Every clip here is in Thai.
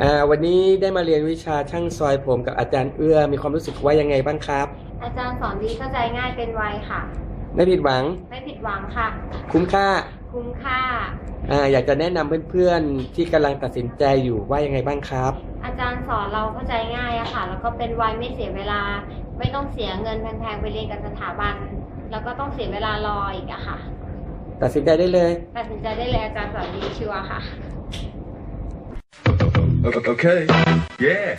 อ่าวันนี้ได้มาเรียนวิชาช่างซอยผมกับอาจารย์เอื้อมีความรู้สึกว่ายังไงบ้างครับ อาจารย์สอนดีเข้าใจง่ายเป็นไวค่ะ ไม่ผิดหวัง ไม่ผิดหวังค่ะ คุ้มค่า คุ้มค่าอ่าอยากจะแนะนำเพื่อนๆที่กำลังตัดสินใจอยู่ว่ายังไงบ้างครับ อาจารย์สอนเราเข้าใจง่ายอะค่ะ แล้วก็เป็นไวไม่เสียเวลา ไม่ต้องเสียเงินแพงๆไปเรียนกับสถาบัน แล้วก็ต้องเสียเวลารออีกอะค่ะ ตัดสินใจได้เลย ตัดสินใจได้เลยอาจารย์สอนดีชัวร์ค่ะ Okay. Yeah.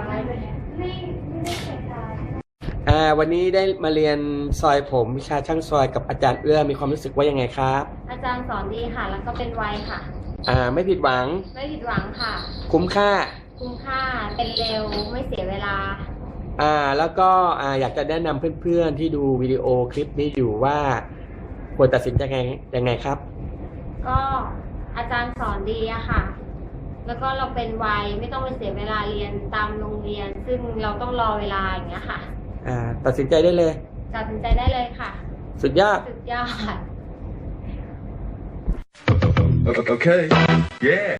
อะไรไปเนี่ยไม่ไม่ได้ใส่ตาอ่าวันนี้ได้มาเรียนซอยผมวิชาช่างซอยกับอาจารย์เอื้อมีความรู้สึกว่ายังไงครับ อาจารย์สอนดีค่ะ แล้วก็เป็นไวค่ะ อ่าไม่ผิดหวัง ไม่ผิดหวังค่ะ คุ้มค่า คุ้มค่า เป็นเร็ว ไม่เสียเวลา อ่าแล้วก็อ่าอยากจะแนะนำเพื่อนๆที่ดูวิดีโอคลิปนี้อยู่ว่า ควรตัดสินใจยังไงยังไงครับ ก็อาจารย์สอนดีอะค่ะ แล้วก็เราเป็นวัยไม่ต้องไปเสียเวลาเรียนตามโรงเรียน ซึ่งเราต้องรอเวลาอย่างเงี้ยค่ะอ่าตัดสินใจได้เลย ตัดสินใจได้เลยค่ะ สุดยอด สุดยอด Okay. Yeah.